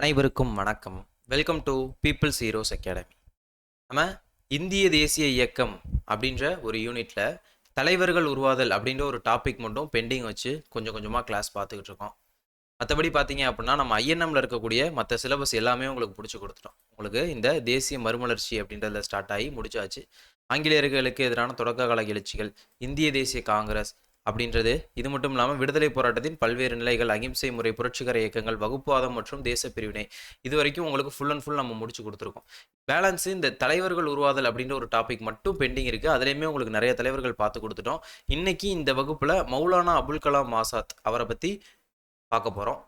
அனைவருக்கும் வணக்கம். Welcome to people's heroes academy நம்ம இந்திய தேசிய இயக்கம் அப்படின்ற ஒரு யூனிட்ல தலைவர்கள் உருவாதல் அப்படின்ற ஒரு டாபிக் மட்டும் பெண்டிங் வச்சு கொஞ்சம் கொஞ்சமாக கிளாஸ் பார்த்துக்கிட்டு இருக்கோம். மற்றபடி பார்த்தீங்க அப்படின்னா நம்ம ஐஎன்எம்ல இருக்கக்கூடிய மற்ற சிலபஸ் எல்லாமே உங்களுக்கு பிடிச்சி கொடுத்துட்டோம். உங்களுக்கு இந்த தேசிய மறுமலர்ச்சி அப்படின்றதுல ஸ்டார்ட் ஆகி முடிச்சாச்சு. ஆங்கிலேயர்களுக்கு எதிரான தொடக்க கால எழுச்சிகள் இந்திய தேசிய காங்கிரஸ் அப்படின்றது. இது மட்டும் இல்லாமல் விடுதலை போராட்டத்தின் பல்வேறு நிலைகள் அகிம்சை முறை புரட்சிகர இயக்கங்கள் வகுப்புவாதம் மற்றும் தேச பிரிவினை இது வரைக்கும் உங்களுக்கு ஃபுல் அண்ட் ஃபுல் நம்ம முடிச்சு கொடுத்துருக்கோம். பேலன்ஸ் இந்த தலைவர்கள் உருவாதல் அப்படின்ற ஒரு டாபிக் மட்டும் பெண்டிங் இருக்குது அதுலேயுமே உங்களுக்கு நிறைய தலைவர்கள் பார்த்து கொடுத்துட்டோம். இன்னைக்கு இந்த வகுப்பில் மௌலானா அபுல் கலாம் ஆசாத் அவரை பற்றி பார்க்க போகிறோம்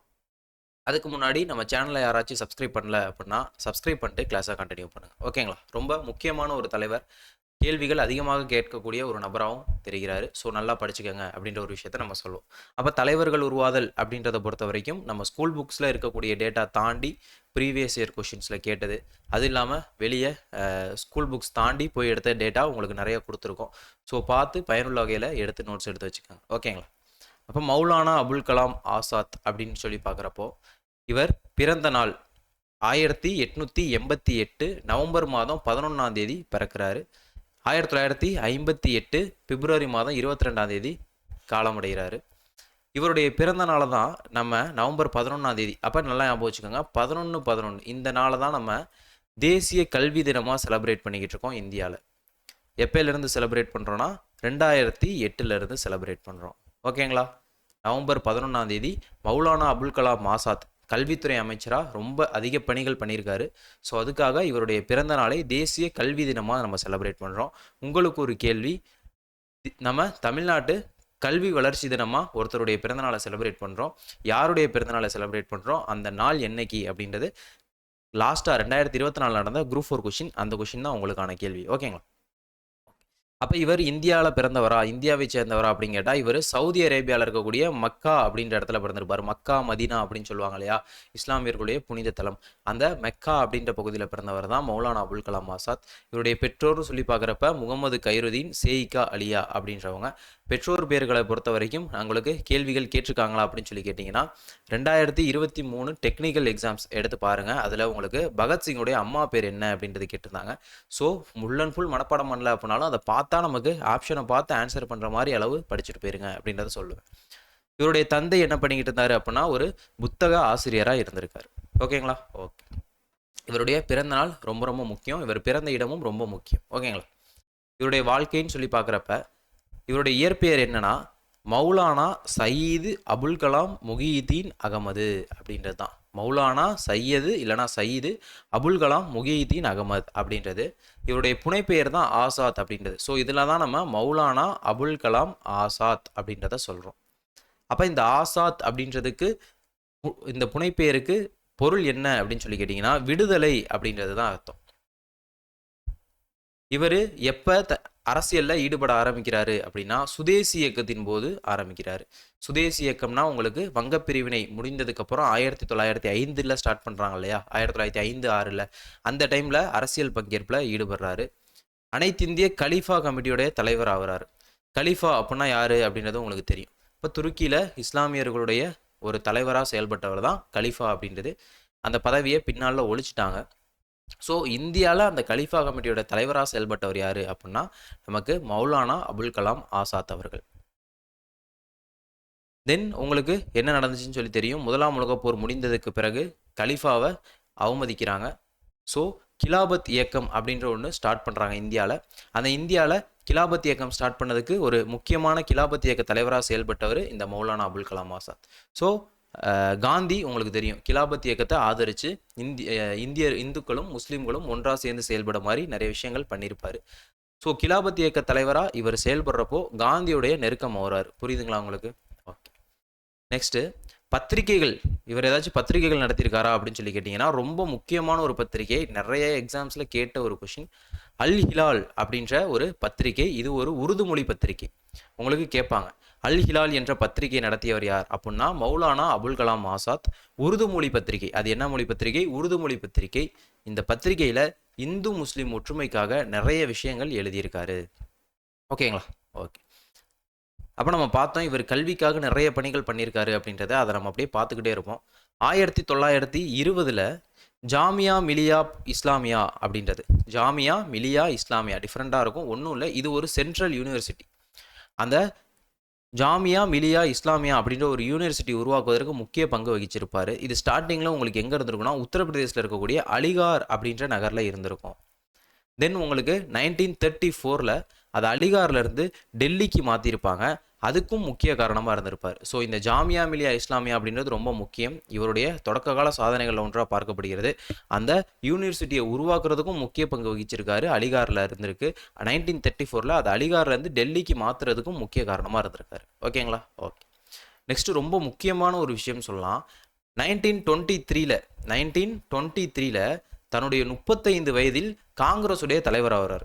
அதுக்கு முன்னாடி நம்ம சேனலை யாராச்சும் சப்ஸ்கிரைப் பண்ணல அப்படின்னா சப்ஸ்கிரைப் பண்ணிட்டு கிளாஸை கண்டினியூ பண்ணுங்கள் ஓகேங்களா ரொம்ப முக்கியமான ஒரு தலைவர். கேள்விகள் அதிகமாக கேட்கக்கூடிய ஒரு நபராகவும் தெரிகிறாரு. ஸோ நல்லா படிச்சுக்கோங்க அப்படின்ற ஒரு விஷயத்த நம்ம சொல்லுவோம் அப்போ தலைவர்கள் உருவாதல் அப்படின்றத பொறுத்த வரைக்கும் நம்ம ஸ்கூல் புக்ஸில் இருக்கக்கூடிய டேட்டா தாண்டி ப்ரீவியஸ் இயர் கொஷின்ஸில் கேட்டது. அது இல்லாமல் வெளியே ஸ்கூல் புக்ஸ் தாண்டி போய் எடுத்த டேட்டா உங்களுக்கு நிறைய கொடுத்துருக்கோம். ஸோ பார்த்து பயனுள்ள வகையில் எடுத்து நோட்ஸ் எடுத்து வச்சுக்கோங்க. ஓகேங்களா அப்போ மௌலானா அபுல் கலாம் ஆசாத் அப்படின்னு சொல்லி பார்க்குறப்போ இவர் பிறந்த நாள் ஆயிரத்தி எட்நூற்றி எண்பத்தி எட்டு நவம்பர் மாதம் பதினொன்றாம் தேதி பிறக்கிறாரு. ஆயிரத்தி தொள்ளாயிரத்தி ஐம்பத்தி எட்டு பிப்ரவரி மாதம் இருபத்தி ரெண்டாம் தேதி காலமடைகிறாரு. இவருடைய பிறந்த நாளை தான் நம்ம நவம்பர் பதினொன்றாம் தேதி. அப்போ நல்லா ஞாபகம் வச்சுக்கோங்க. பதினொன்று பதினொன்று இந்த நாளை தான் நம்ம தேசிய கல்வி தினமாக செலிப்ரேட் பண்ணிக்கிட்டு இருக்கோம் இந்தியாவில் எப்போலேருந்து செலிப்ரேட் பண்ணுறோன்னா ரெண்டாயிரத்தி எட்டுலேருந்து செலிப்ரேட் பண்ணுறோம் ஓகேங்களா நவம்பர் பதினொன்றாம் தேதி மௌலானா அபுல் கலாம் ஆசாத் கல்வித்துறை அமைச்சராக ரொம்ப அதிக பணிகள் பண்ணியிருக்காரு. ஸோ அதுக்காக இவருடைய பிறந்த நாளை தேசிய கல்வி தினமாக நம்ம செலிப்ரேட் பண்ணுறோம் உங்களுக்கு ஒரு கேள்வி. நம்ம தமிழ்நாட்டு கல்வி வளர்ச்சி தினமாக ஒருத்தருடைய பிறந்தநாளை செலிப்ரேட் பண்ணுறோம் யாருடைய பிறந்தநாளை செலிப்ரேட் பண்ணுறோம் அந்த நாள் என்னைக்கு? அப்படின்றது லாஸ்ட்டாக ரெண்டாயிரத்தி இருபத்தி நாலு நடந்த குரூப் ஃபோர் கொஷின் அந்த கொஷின் தான் உங்களுக்கான கேள்வி. ஓகேங்களா அப்போ இவர் இந்தியாவில் பிறந்தவரா இந்தியாவை சேர்ந்தவரா அப்படின்னு கேட்டால் இவர் சவுதி அரேபியாவில் இருக்கக்கூடிய மக்கா அப்படின்ற இடத்துல பிறந்திருப்பார். மக்கா மதீனா அப்படின்னு சொல்லுவாங்க இல்லையா? இஸ்லாமியர்களுடைய புனித தலம். அந்த மெக்கா அப்படின்ற பகுதியில் பிறந்தவர் தான் மௌலானா அபுல் கலாம் ஆசாத். இவருடைய பெற்றோர்னு சொல்லி பார்க்குறப்ப முகமது கைருதீன் சேயிகா அலியா அப்படின்றவங்க. பெற்றோர் பேர்களை பொறுத்த வரைக்கும் உங்களுக்கு கேள்விகள் கேட்டிருக்காங்களா அப்படின்னு சொல்லி கேட்டிங்கன்னா ரெண்டாயிரத்தி இருபத்தி மூணு டெக்னிக்கல் எக்ஸாம்ஸ் எடுத்து பாருங்கள் அதில் உங்களுக்கு பகத்சிங்குடைய அம்மா பேர் என்ன அப்படின்றது கேட்டிருந்தாங்க. ஸோ முள்ளன் அண்ட் ஃபுல் மனப்பாடம் பண்ணல அப்படின்னாலும் அதை பார்த்து நமக்கு ஆப்ஷனை பார்த்து ஆன்சர் பண்ணுற மாதிரி அளவு படிச்சுட்டு போயிருங்க அப்படின்றத சொல்லுவேன். இவருடைய தந்தை என்ன பண்ணிக்கிட்டு இருந்தாரு அப்படின்னா ஒரு புத்தக ஆசிரியராக இருந்திருக்காரு. ஓகேங்களா? ஓகே. இவருடைய பிறந்த நாள் ரொம்ப ரொம்ப முக்கியம். இவர் பிறந்த இடமும் ரொம்ப முக்கியம். ஓகேங்களா? இவருடைய வாழ்க்கைன்னு சொல்லி பார்க்குறப்ப இவருடைய இயற்பெயர் என்னன்னா மௌலானா சயீது அபுல் கலாம் முகியுதீன் அகமது அப்படின்றது தான். மௌலானா சையது இல்லைனா சயீது அபுல் கலாம் முகியுதீன் அகமது அப்படின்றது. இவருடைய புனைப்பெயர் தான் ஆசாத் அப்படின்றது. ஸோ இதில் தான் நம்ம மௌலானா அபுல் கலாம் ஆசாத் அப்படின்றத சொல்கிறோம் அப்போ இந்த ஆசாத் அப்படின்றதுக்கு இந்த புனைப்பெயருக்கு பொருள் என்ன அப்படின்னு சொல்லி கேட்டிங்கன்னா விடுதலை அப்படின்றது தான் அர்த்தம். இவர் எப்போ த அரசியலில் ஈடுபட ஆரம்பிக்கிறாரு அப்படின்னா சுதேசி இயக்கத்தின் போது ஆரம்பிக்கிறாரு. சுதேசி இயக்கம்னா உங்களுக்கு வங்கப் பிரிவினை முடிந்ததுக்கப்புறம் ஆயிரத்தி தொள்ளாயிரத்தி ஐந்தில் ஸ்டார்ட் பண்ணுறாங்க இல்லையா? ஆயிரத்தி தொள்ளாயிரத்தி ஐந்து ஆறில். அந்த டைமில் அரசியல் பங்கேற்பில் ஈடுபடுறாரு. அனைத்திந்திய கலீஃபா கமிட்டியோடைய தலைவர் ஆகுறாரு. கலீஃபா அப்படின்னா யார் அப்படின்றது உங்களுக்கு தெரியும். இப்போ துருக்கியில் இஸ்லாமியர்களுடைய ஒரு தலைவராக செயல்பட்டவர் தான் கலீஃபா அப்படின்றது. அந்த பதவியை பின்னால் ஒழிச்சிட்டாங்க. ஸோ இந்தியாவில் அந்த கலீஃபா கமிட்டியோட தலைவராக செயல்பட்டவர் யார் அப்படின்னா நமக்கு மௌலானா அபுல் கலாம் ஆசாத் அவர்கள். தென் உங்களுக்கு என்ன நடந்துச்சுன்னு சொல்லி தெரியும். முதலாம் உலகப் போர் முடிந்ததுக்கு பிறகு கலீஃபாவை அவமதிக்கிறாங்க. ஸோ கிலாபத் இயக்கம் அப்படின்ற ஒன்று ஸ்டார்ட் பண்ணுறாங்க இந்தியாவில் அந்த இந்தியாவில் கிலாபத் இயக்கம் ஸ்டார்ட் பண்ணதுக்கு ஒரு முக்கியமான கிலாபத் இயக்க தலைவராக செயல்பட்டவர் இந்த மௌலானா அபுல் கலாம் ஆசாத். ஸோ காந்தி உங்களுக்கு தெரியும். கிலாபத் இயக்கத்தை ஆதரித்து இந்திய இந்தியர் இந்திய இந்துக்களும் முஸ்லீம்களும் ஒன்றாக சேர்ந்து செயல்பட மாதிரி நிறைய விஷயங்கள் பண்ணியிருப்பார். ஸோ கிலாபத் இயக்க தலைவராக இவர் செயல்படுறப்போ காந்தியுடைய நெருக்கம் ஆகுறாரு புரியுதுங்களா உங்களுக்கு? ஓகே நெக்ஸ்ட்டு பத்திரிகைகள் இவர் ஏதாச்சும் பத்திரிகைகள் நடத்தியிருக்காரா அப்படின்னு சொல்லி கேட்டிங்கன்னா ரொம்ப முக்கியமான ஒரு பத்திரிகை நிறைய எக்ஸாம்ஸில் கேட்ட ஒரு கொஷின் அல் ஹிலால் அப்படின்ற ஒரு பத்திரிகை இது ஒரு உருது மொழி பத்திரிகை. உங்களுக்கு கேட்பாங்க அல் ஹிலால் என்ற பத்திரிகை நடத்தியவர் யார்? அப்படின்னா மௌலானா அபுல் கலாம் ஆசாத் உருது மொழி பத்திரிகை. அது என்ன மொழி பத்திரிகை? உருது மொழி பத்திரிகை. இந்த பத்திரிகையில் இந்து முஸ்லீம் ஒற்றுமைக்காக நிறைய விஷயங்கள் எழுதியிருக்காரு. ஓகேங்களா? ஓகே. அப்போ நம்ம பார்த்தோம் இவர் கல்விக்காக நிறைய பணிகள் பண்ணியிருக்காரு அப்படின்றத அதை நம்ம அப்படியே பார்த்துக்கிட்டே இருப்போம். ஆயிரத்தி தொள்ளாயிரத்தி இருபதில் ஜாமியா மிலியா இஸ்லாமியா அப்படின்றது. ஜாமியா மிலியா இஸ்லாமியா டிஃப்ரெண்ட்டாக இருக்கும். ஒன்றும் இல்லை இது ஒரு சென்ட்ரல் யூனிவர்சிட்டி அந்த ஜாமியா மிலியா இஸ்லாமியா அப்படின்ற ஒரு யூனிவர்சிட்டி உருவாக்குவதற்கு முக்கிய பங்கு வகிச்சிருப்பார். இது ஸ்டார்டிங்கில் உங்களுக்கு எங்கே இருந்திருக்குன்னா உத்தரப்பிரதேசில் இருக்கக்கூடிய அலிகார் அப்படின்ற நகரில் இருந்திருக்கும். தென் உங்களுக்கு நைன்டீன் தேர்ட்டி ஃபோரில் அது அலிகார்லேருந்து டெல்லிக்கு மாற்றிருப்பாங்க அதுக்கும் முக்கிய காரணமாக இருந்திருப்பார். ஸோ இந்த ஜாமியா மிலியா இஸ்லாமியா அப்படின்றது ரொம்ப முக்கியம். இவருடைய தொடக்க கால சாதனைகளில் ஒன்றாக பார்க்கப்படுகிறது. அந்த யூனிவர்சிட்டியை உருவாக்குறதுக்கும் முக்கிய பங்கு வகிச்சிருக்காரு. அலிகாரில் இருந்திருக்கு. நைன்டீன் தேர்ட்டி ஃபோரில் அது அலிகார்லேருந்து டெல்லிக்கு மாற்றுறதுக்கும் முக்கிய காரணமாக இருந்திருக்காரு. ஓகேங்களா? ஓகே. நெக்ஸ்ட்டு ரொம்ப முக்கியமான ஒரு விஷயம் சொல்லலாம். நைன்டீன் டுவெண்ட்டி த்ரீல நைன்டீன் டுவெண்ட்டி த்ரீல தன்னுடைய முப்பத்தைந்து வயதில் காங்கிரஸுடைய தலைவராகிறார்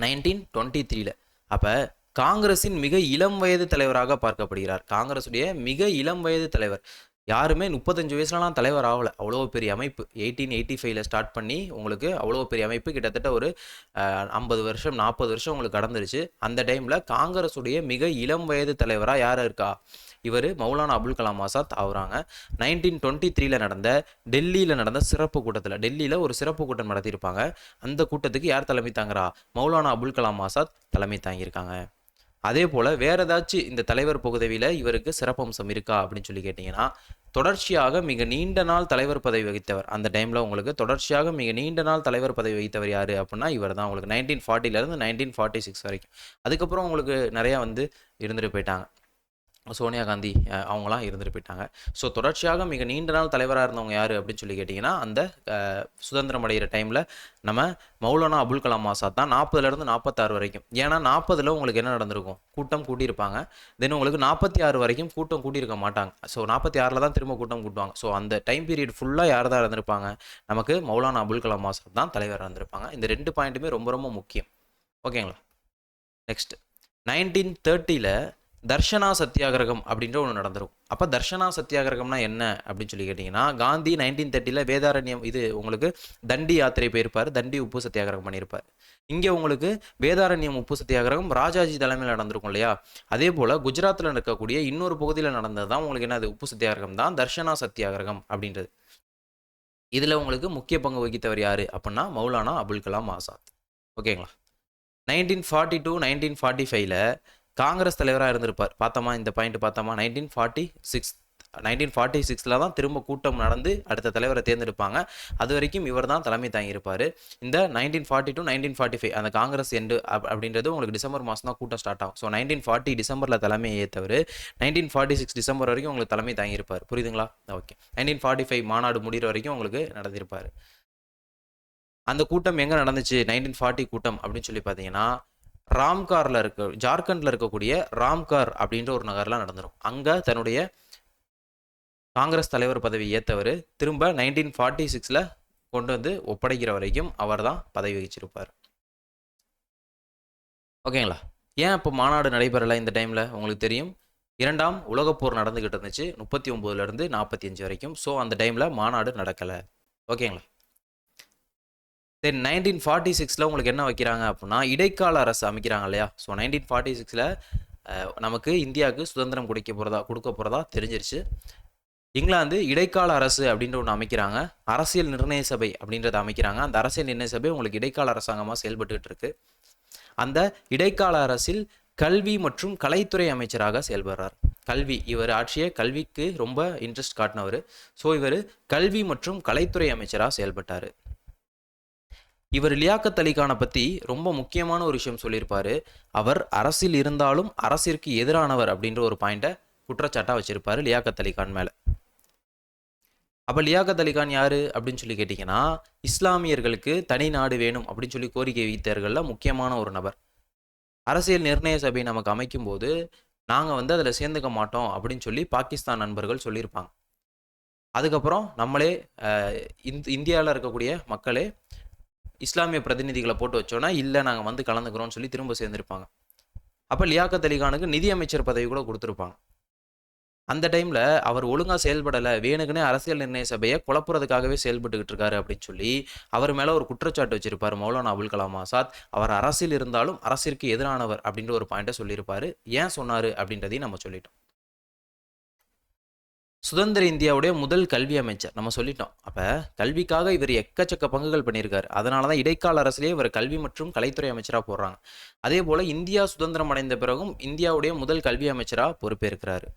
நைன்டீன் டுவெண்ட்டி த்ரீல அப்போ காங்கிரஸின் மிக இளம் வயது தலைவராக பார்க்கப்படுகிறார். காங்கிரஸுடைய மிக இளம் வயது தலைவர். யாருமே முப்பத்தஞ்சு வயசுலலாம் தலைவர் ஆகலை. அவ்வளோ பெரிய அமைப்பு. எயிட்டீன் எயிட்டி ஃபைவ்ல ஸ்டார்ட் பண்ணி உங்களுக்கு அவ்வளோ பெரிய அமைப்பு கிட்டத்தட்ட ஒரு ஐம்பது வருஷம் நாற்பது வருஷம் உங்களுக்கு கடந்துருச்சு. அந்த டைமில் காங்கிரஸுடைய மிக இளம் வயது தலைவராக யார் இருக்கா? இவர் மௌலானா அபுல் கலாம் ஆசாத் ஆகுறாங்க நைன்டீன் டுவெண்ட்டி த்ரீல நடந்த டெல்லியில் நடந்த சிறப்பு கூட்டத்தில் டெல்லியில் ஒரு சிறப்பு கூட்டம் நடத்தியிருப்பாங்க. அந்த கூட்டத்துக்கு யார் தலைமை தாங்குறா? மௌலானா அபுல் கலாம் ஆசாத் தலைமை தாங்கியிருக்காங்க. அதே போல் வேறு ஏதாச்சும் இந்த தலைவர் பகுதியில் இவருக்கு சிறப்பம்சம் இருக்கா அப்படின்னு சொல்லி கேட்டிங்கன்னா தொடர்ச்சியாக மிக நீண்ட நாள் தலைவர் பதவி வகித்தவர். அந்த டைமில் உங்களுக்கு தொடர்ச்சியாக மிக நீண்ட நாள் தலைவர் பதவி வகித்தவர் யார் அப்படின்னா இவர் தான் உங்களுக்கு நைன்டீன் ஃபார்ட்டிலேருந்து நைன்டீன் ஃபார்ட்டி சிக்ஸ் வரைக்கும். அதுக்கப்புறம் உங்களுக்கு நிறையா வந்து இருந்துட்டு போயிட்டாங்க. சோனியா காந்தி அவங்களாம் இருந்துட்டு போயிட்டாங்க. ஸோ தொடர்ச்சியாக மிக நீண்ட நாள் தலைவராக இருந்தவங்க யார் அப்படின்னு சொல்லி கேட்டிங்கன்னா அந்த சுதந்திரம் அடைகிற டைமில் நம்ம மௌலானா அபுல் கலாம் ஆசாத் தான் நாற்பதுலேருந்து நாற்பத்தாறு வரைக்கும். ஏன்னா நாற்பதில் உங்களுக்கு என்ன நடந்திருக்கும்? கூட்டம் கூட்டியிருப்பாங்க தென் உங்களுக்கு நாற்பத்தி ஆறு வரைக்கும் கூட்டம் கூட்டியிருக்க மாட்டாங்க. ஸோ நாற்பத்தி ஆறில் தான் திரும்ப கூட்டம் கூட்டுவாங்க. ஸோ அந்த டைம் பீரியட் ஃபுல்லாக யார் தான் இருந்திருப்பாங்க? நமக்கு மௌலானா அபுல் கலாம் ஆசாத் தான் தலைவராக இருந்திருப்பாங்க. இந்த ரெண்டு பாயிண்ட்டுமே ரொம்ப ரொம்ப முக்கியம். ஓகேங்களா நெக்ஸ்ட் நைன்டீன் தேர்ட்டியில் தர்ஷனா சத்தியாகிரகம் அப்படின்ற ஒன்று நடந்திருக்கும் அப்போ தர்ஷனா சத்தியாகிரகம்னா என்ன அப்படின்னு சொல்லி கேட்டிங்கன்னா காந்தி நைன்டீன் தேர்ட்டியில் வேதாரண்யம் இது உங்களுக்கு தண்டி யாத்திரை போயிருப்பார் தண்டி உப்பு சத்தியாகிரகம் பண்ணியிருப்பார். இங்கே உங்களுக்கு வேதாரண்யம் உப்பு சத்தியாகிரகம் ராஜாஜி தலைமையில் நடந்திருக்கும் இல்லையா? அதே போல் குஜராத்தில் இருக்கக்கூடிய இன்னொரு பகுதியில் நடந்தது தான் உங்களுக்கு என்னது? உப்பு சத்தியாகிரகம் தான் தர்ஷனா சத்தியாகிரகம் அப்படின்றது. இதில் உங்களுக்கு முக்கிய பங்கு வகித்தவர் யார் அப்படின்னா மௌலானா அபுல் கலாம் ஆசாத். ஓகேங்களா? Nineteen forty two nineteen forty ஃபைவ்ல காங்கிரஸ் தலைவராக இருந்திருப்பார். பார்த்தோமா இந்த பாயிண்ட் பார்த்தோமா nineteen forty six nineteen forty சிக்ஸில் தான் திரும்ப கூட்டம் நடந்து அடுத்த தலைவரை தேர்ந்தெடுப்பாங்க. அது வரைக்கும் இவர் தான் தலைமை தாங்கியிருப்பார். இந்த nineteen forty two nineteen forty five அந்த காங்கிரஸ் எண்டு அப் அப்படின்றது உங்களுக்கு டிசம்பர் மாதம் தான் கூட்டம் ஸ்டார்ட் ஆகும். ஸோ நைன்டீன் ஃபார்ட்டி டிசம்பரில் தலைமையை ஏற்றவர் நைன்டீன் ஃபார்ட்டி சிக்ஸ் டிசம்பர் வரைக்கும் உங்களுக்கு தலைமை தாங்கியிருப்பார். புரியுதுங்களா? ஓகே. நைன்டீன் ஃபார்ட்டி ஃபைவ் மாநாடு முடிகிற வரைக்கும் உங்களுக்கு நடந்திருப்பார். அந்த கூட்டம் எங்கே நடந்துச்சு? நைன்டீன் ஃபார்ட்டி கூட்டம் அப்படின்னு சொல்லி பார்த்தீங்கன்னா ராம்காரில் இருக்க ஜார்க்கண்டில் இருக்கக்கூடிய ராம்கார் அப்படின்ற ஒரு நகரில் நடந்துரும். அங்கே தன்னுடைய காங்கிரஸ் தலைவர் பதவி ஏற்றவர் திரும்ப நைன்டீன் ஃபார்ட்டி சிக்ஸில் கொண்டு வந்து ஒப்படைக்கிற வரைக்கும் அவர் தான் பதவி வகிச்சிருப்பார். ஓகேங்களா? ஏன் இப்போ மாநாடு நடைபெறலை இந்த டைமில்? உங்களுக்கு தெரியும். இரண்டாம் உலகப்போர் நடந்துக்கிட்டு இருந்துச்சு. முப்பத்தி ஒம்போதுலேருந்து நாற்பத்தி அஞ்சு வரைக்கும். ஸோ அந்த டைமில் மாநாடு நடக்கலை. ஓகேங்களா? தென் நைன்டீன் ஃபார்ட்டி சிக்ஸில் உங்களுக்கு என்ன வைக்கிறாங்க அப்படின்னா இடைக்கால அரசு அமைக்கிறாங்க இல்லையா? ஸோ நைன்டீன் ஃபார்ட்டி சிக்ஸில் நமக்கு இந்தியாவுக்கு சுதந்திரம் கொடுக்க போகிறதா கொடுக்க போகிறதா தெரிஞ்சிருச்சு. இங்கிலாந்து இடைக்கால அரசு அப்படின்ற ஒன்று அமைக்கிறாங்க. அரசியல் நிர்ணய சபை அப்படின்றத அமைக்கிறாங்க. அந்த அரசியல் நிர்ணய சபை உங்களுக்கு இடைக்கால அரசாங்கமாக செயல்பட்டுக்கிட்டு இருக்கு. அந்த இடைக்கால அரசில் கல்வி மற்றும் கலைத்துறை அமைச்சராக செயல்படுறார். கல்வி இவர் ஆட்சிய கல்விக்கு ரொம்ப இன்ட்ரெஸ்ட் காட்டினவர். ஸோ இவர் கல்வி மற்றும் கலைத்துறை அமைச்சராக செயல்பட்டார். இவர் லியாக்கத் அலிகானை பற்றி ரொம்ப முக்கியமான ஒரு விஷயம் சொல்லியிருப்பாரு. அவர் அரசில் இருந்தாலும் அரசிற்கு எதிரானவர் அப்படின்ற ஒரு பாயிண்ட்டை குற்றச்சாட்டாக வச்சுருப்பார் லியாக்கத் அலிகான் மேலே. அப்போ லியாக்கத் அலிகான் யார் அப்படின்னு சொல்லி கேட்டிங்கன்னா இஸ்லாமியர்களுக்கு தனி நாடு வேணும் அப்படின்னு சொல்லி கோரிக்கை வைத்தவர்களில் முக்கியமான ஒரு நபர். அரசியல் நிர்ணய சபை நமக்கு அமைக்கும்போது நாங்கள் வந்து அதில் சேர்ந்துக்க மாட்டோம் அப்படின்னு சொல்லி பாகிஸ்தான் நண்பர்கள் சொல்லியிருப்பாங்க. அதுக்கப்புறம் நம்மளே இந் இந்தியாவில் இருக்கக்கூடிய மக்களே இஸ்லாமிய பிரதிநிதிகளை போட்டு வச்சோன்னா இல்லை நாங்கள் வந்து கலந்துக்கிறோம்னு சொல்லி திரும்ப சேர்ந்துருப்பாங்க. அப்போ லியாக்கத் அலிகானுக்கு நிதி அமைச்சர் பதவி கூட கொடுத்துருப்பாங்க. அந்த டைமில் அவர் ஒழுங்காக செயல்படலை வேணுக்குனே அரசியல் நிர்ணய சபையை குழப்புறதுக்காகவே செயல்பட்டுக்கிட்டு இருக்காரு அப்படின்னு சொல்லி அவர் மேலே ஒரு குற்றச்சாட்டு வச்சிருப்பார் மௌலானா அபுல் கலாம் ஆசாத். அவர் அரசியல் இருந்தாலும் அரசிற்கு எதிரானவர் அப்படின்ற ஒரு பாயிண்ட்டை சொல்லியிருப்பார். ஏன் சொன்னார் அப்படின்றதையும் நம்ம சொல்லிட்டோம். சுதந்திர இந்தியாவுடைய முதல் கல்வி அமைச்சர். நம்ம சொல்லிட்டோம். அப்போ கல்விக்காக இவர் எக்கச்சக்க பங்குகள் பண்ணியிருக்காரு. அதனால தான் இடைக்கால அரசிலே இவர் கல்வி மற்றும் கலைத்துறை அமைச்சராக போடுறாங்க. அதே போல் இந்தியா சுதந்திரம் அடைந்த பிறகும் இந்தியாவுடைய முதல் கல்வி அமைச்சராக பொறுப்பேற்கிறாரு.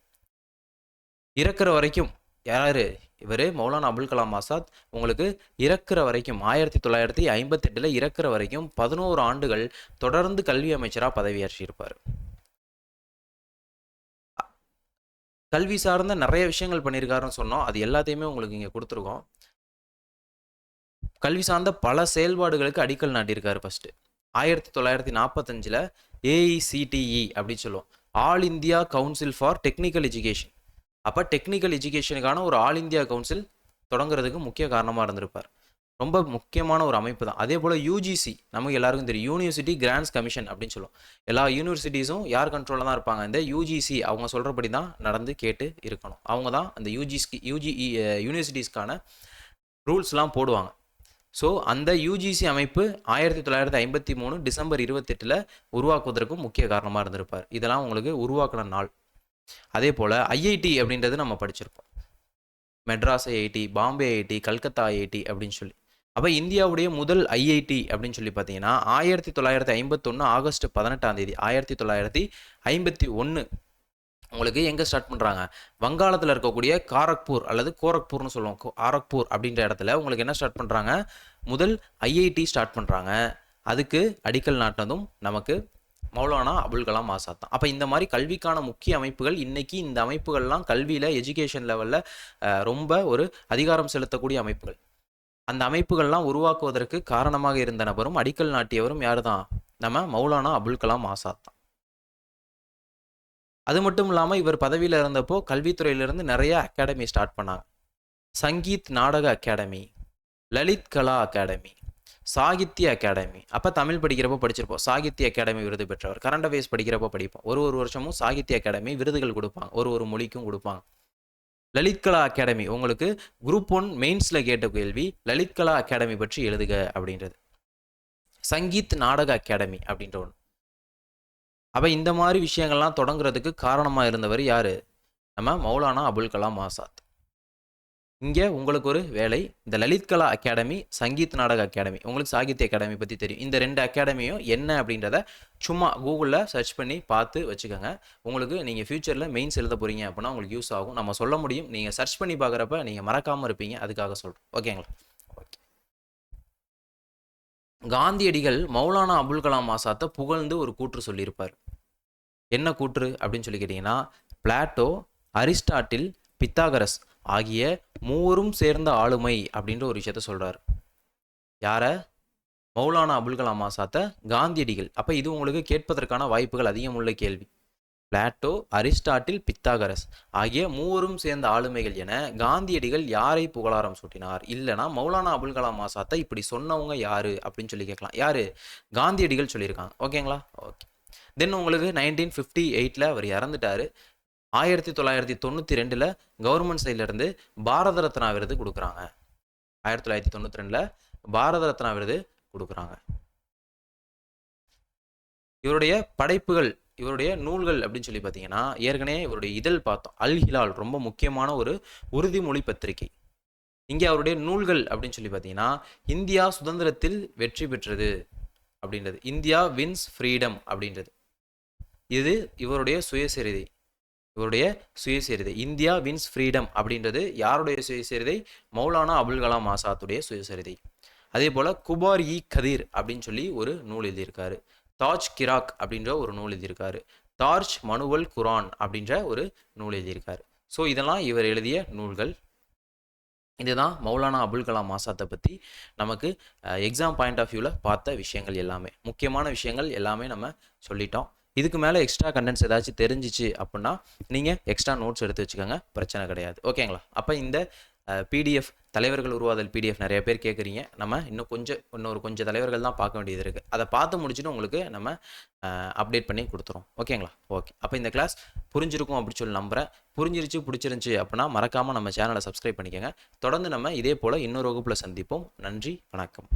இறக்குற வரைக்கும் யார்? இவர் மௌலானா அபுல் கலாம் ஆசாத். உங்களுக்கு இறக்குற வரைக்கும் ஆயிரத்தி தொள்ளாயிரத்தி ஐம்பத்தெட்டில் இறக்குற வரைக்கும் பதினோரு ஆண்டுகள் தொடர்ந்து கல்வி அமைச்சராக பதவியாற்றியிருப்பார் கல்வி சார்ந்த நிறைய விஷயங்கள் பண்ணியிருக்காருன்னு சொன்னோம். அது எல்லாத்தையுமே உங்களுக்கு இங்கே கொடுத்துருக்கோம். கல்வி சார்ந்த பல செயல்பாடுகளுக்கு அடிக்கல் நாட்டியிருக்காரு ஃபர்ஸ்ட் ஆயிரத்தி தொள்ளாயிரத்தி நாற்பத்தஞ்சில் ஏஇசிடிஇ அப்படின்னு சொல்லுவோம். All India council for technical education அப்போ டெக்னிக்கல் எஜுகேஷனுக்கான ஒரு ஆல் இந்தியா கவுன்சில் தொடங்குறதுக்கு முக்கிய காரணமாக இருந்திருப்பார். ரொம்ப முக்கியமான ஒரு அமைப்பு தான். அதே போல் யூஜிசி நமக்கு எல்லாருக்கும் தெரியும். யூனிவர்சிட்டி கிராண்ட்ஸ் கமிஷன் அப்படின்னு சொல்லுவோம். எல்லா யூனிவர்சிட்டிஸும் யார் கண்ட்ரோலில் தான் இருப்பாங்க? இந்த யூஜிசி அவங்க சொல்கிறபடி தான் நடந்து கேட்டு இருக்கணும். அவங்க தான் அந்த யூஜிஸ்க்கு யூஜி யூனிவர்சிட்டிஸ்க்கான ரூல்ஸ்லாம் போடுவாங்க. ஸோ அந்த யூஜிசி அமைப்பு ஆயிரத்தி தொள்ளாயிரத்தி ஐம்பத்தி மூணு டிசம்பர் இருபத்தெட்டில் உருவாக்குவதற்கும் முக்கிய காரணமாக இருந்திருப்பார். இதெல்லாம் உங்களுக்கு உருவாக்கின நாள். அதே போல் ஐஐடி அப்படின்றது நம்ம படிச்சிருப்போம். Madras IIT Bombay IIT Calcutta IIT அப்படின்னு சொல்லி. அப்போ இந்தியாவுடைய முதல் ஐஐடி அப்படின்னு சொல்லி பார்த்தீங்கன்னா ஆயிரத்தி தொள்ளாயிரத்தி ஐம்பத்தொன்று ஆகஸ்ட் பதினெட்டாம் தேதி ஆயிரத்தி தொள்ளாயிரத்தி ஐம்பத்தி ஒன்று உங்களுக்கு எங்கே ஸ்டார்ட் பண்ணுறாங்க வங்காளத்தில் இருக்கக்கூடிய காரக்பூர் அல்லது கோரக்பூர்னு சொல்லுவோம். காரக்பூர் ஆரக்பூர் அப்படின்ற இடத்துல உங்களுக்கு என்ன ஸ்டார்ட் பண்ணுறாங்க முதல் ஐஐடி ஸ்டார்ட் பண்ணுறாங்க அதுக்கு அடிக்கல் நாட்டினதும் நமக்கு மௌலானா அபுல் கலாம் ஆசாத் தான். அப்போ இந்த மாதிரி கல்விக்கான முக்கிய அமைப்புகள் இன்னைக்கு இந்த அமைப்புகள்லாம் கல்வியில் எஜுகேஷன் லெவலில் ரொம்ப ஒரு அதிகாரம் செலுத்தக்கூடிய அமைப்புகள். அந்த அமைப்புகள்லாம் உருவாக்குவதற்கு காரணமாக இருந்த நபரும் அடிக்கல் நாட்டியவரும் யார் தான் நம்ம மௌலானா அபுல் கலாம் ஆசாத் தான். அது மட்டும் இல்லாமல் இவர் பதவியில் இருந்தப்போ கல்வித்துறையிலிருந்து நிறைய அகாடமி ஸ்டார்ட் பண்ணாங்க. Sangeet Nataka academy Lalit Kala academy Sahitya academy அப்போ தமிழ் படிக்கிறப்போ படிச்சிருப்போம். சாகித்ய அகாடமி விருது பெற்றவர். கரண்ட் அஃபேர்ஸ் படிக்கிறப்போ படிப்போம். ஒரு ஒரு வருஷமும் சாகித்ய அகாடமி விருதுகள் கொடுப்பாங்க. ஒரு ஒரு மொழிக்கும் கொடுப்பாங்க. லலித் கலா அகாடமி. உங்களுக்கு குரூப் ஒன் மெயின்ஸில் கேட்ட கேள்வி லலித் கலா அகாடமி பற்றி எழுதுக அப்படின்றது. சங்கீத் நாடக அகாடமி அப்படின்ற ஒன்று அப்போ இந்த மாதிரி விஷயங்கள்லாம் தொடங்குறதுக்கு காரணமாக இருந்தவர் யார்? நம்ம மௌலானா அபுல் கலாம் ஆசாத். இங்கே உங்களுக்கு ஒரு வேலை இந்த லலித் கலா அகாடமி சங்கீத் நாடக அகாடமி உங்களுக்கு சாகித்ய அகாடமி பற்றி தெரியும். இந்த ரெண்டு அகாடமியும் என்ன அப்படின்றத சும்மா கூகுளில் சர்ச் பண்ணி பார்த்து வச்சுக்கோங்க. உங்களுக்கு நீங்கள் ஃப்யூச்சரில் மெயின்ஸ் எழுத போகிறீங்க அப்படின்னா உங்களுக்கு யூஸ் ஆகும். நம்ம சொல்ல முடியும். நீங்கள் சர்ச் பண்ணி பார்க்குறப்ப நீங்கள் மறக்காமல் இருப்பீங்க. அதுக்காக சொல்கிறோம் ஓகேங்களா ஓகே காந்தியடிகள் மௌலானா அபுல் கலாம் ஆசாத்தை புகழ்ந்து ஒரு கூற்று சொல்லியிருப்பார். என்ன கூற்று அப்படின்னு சொல்லி கேட்டிங்கன்னா பிளாட்டோ அரிஸ்டாட்டில் பித்தாகரஸ் ஆகிய மூவரும் சேர்ந்த ஆளுமை அப்படின்ற ஒரு விஷயத்த சொல்கிறார் யார? மௌலானா அபுல் கலாம் ஆசாத்த காந்தியடிகள். அப்போ இது உங்களுக்கு கேட்பதற்கான வாய்ப்புகள் அதிகம் உள்ள கேள்வி. பிளாட்டோ அரிஸ்டாட்டில் பித்தாகரஸ் ஆகிய மூவரும் சேர்ந்த ஆளுமைகள் என காந்தியடிகள் யாரை புகழாரம் சூட்டினார்? இல்லைனா மௌலானா அபுல் கலாம் ஆசாத்தை இப்படி சொன்னவங்க யாரு? அப்படின்னு சொல்லி கேட்கலாம். யாரு? காந்தியடிகள் சொல்லியிருக்காங்க. ஓகேங்களா? ஓகே. தென் உங்களுக்கு நைன்டீன் ஃபிஃப்டி எயிட்டில் அவர் இறந்துட்டார். ஆயிரத்தி தொள்ளாயிரத்தி தொண்ணூற்றி ரெண்டில் கவர்மெண்ட் சைட்லேருந்து பாரத ரத்னா விருது கொடுக்குறாங்க. ஆயிரத்தி தொள்ளாயிரத்தி தொண்ணூற்றி ரெண்டில் பாரத ரத்னா விருது கொடுக்குறாங்க. இவருடைய படைப்புகள் இவருடைய நூல்கள் அப்படின்னு சொல்லி பார்த்தீங்கன்னா ஏற்கனவே இவருடைய இதழ் பார்த்தோம். அல் ஹிலால் ரொம்ப முக்கியமான ஒரு உறுதிமொழி பத்திரிகை. இங்கே அவருடைய நூல்கள் அப்படின்னு சொல்லி பார்த்தீங்கன்னா இந்தியா சுதந்திரத்தில் வெற்றி பெற்றது அப்படின்றது. இந்தியா வின்ஸ் ஃப்ரீடம் அப்படின்றது. இது இவருடைய சுயசரிதை. இவருடைய சுயசரிதை. இந்தியா வின்ஸ் ஃப்ரீடம் அப்படின்றது யாருடைய சுயசரிதை? மௌலானா அபுல் கலாம் ஆசாத்துடைய சுயசரிதை. அதே போல் குபார் இ கதீர் அப்படின்னு சொல்லி ஒரு நூல் எழுதியிருக்காரு. தாஜ் கிராக் அப்படின்ற ஒரு நூல் எழுதியிருக்காரு. தார்ஜ் மனுவல் குரான் அப்படின்ற ஒரு நூல் எழுதியிருக்காரு. ஸோ இதெல்லாம் இவர் எழுதிய நூல்கள். இதுதான் மௌலானா அபுல் கலாம் ஆசாத்தை பற்றி நமக்கு எக்ஸாம் பாயிண்ட் ஆஃப் வியூவில் பார்த்த விஷயங்கள் எல்லாமே. முக்கியமான விஷயங்கள் எல்லாமே நம்ம சொல்லிட்டோம். இதுக்கு மேலே எக்ஸ்ட்ரா கண்டென்ட்ஸ் ஏதாச்சும் தெரிஞ்சிச்சு அப்படின்னா நீங்கள் எக்ஸ்ட்ரா நோட்ஸ் எடுத்து வச்சுக்கோங்க. பிரச்சனை கிடையாது. ஓகேங்களா அப்போ இந்த பிடிஎஃப் தலைவர்கள் உருவாதல் பிடிஎஃப் நிறைய பேர் கேட்குறீங்க நம்ம இன்னும் கொஞ்சம் இன்னொரு கொஞ்சம் தலைவர்கள் தான் பார்க்க வேண்டியது இருக்குது அதை பார்த்து முடிச்சுட்டு உங்களுக்கு நம்ம அப்டேட் பண்ணி கொடுத்துறோம். ஓகேங்களா ஓகே அப்போ இந்த கிளாஸ் புரிஞ்சிருக்கும் அப்படின்னு சொல்லி நம்புகிறேன் புரிஞ்சிருச்சு பிடிச்சிருந்துச்சி அப்படின்னா மறக்காமல் நம்ம சேனலை சப்ஸ்கிரைப் பண்ணிக்கோங்க. தொடர்ந்து நம்ம இதே போல் இன்னொரு வகுப்பில் சந்திப்போம். நன்றி வணக்கம்.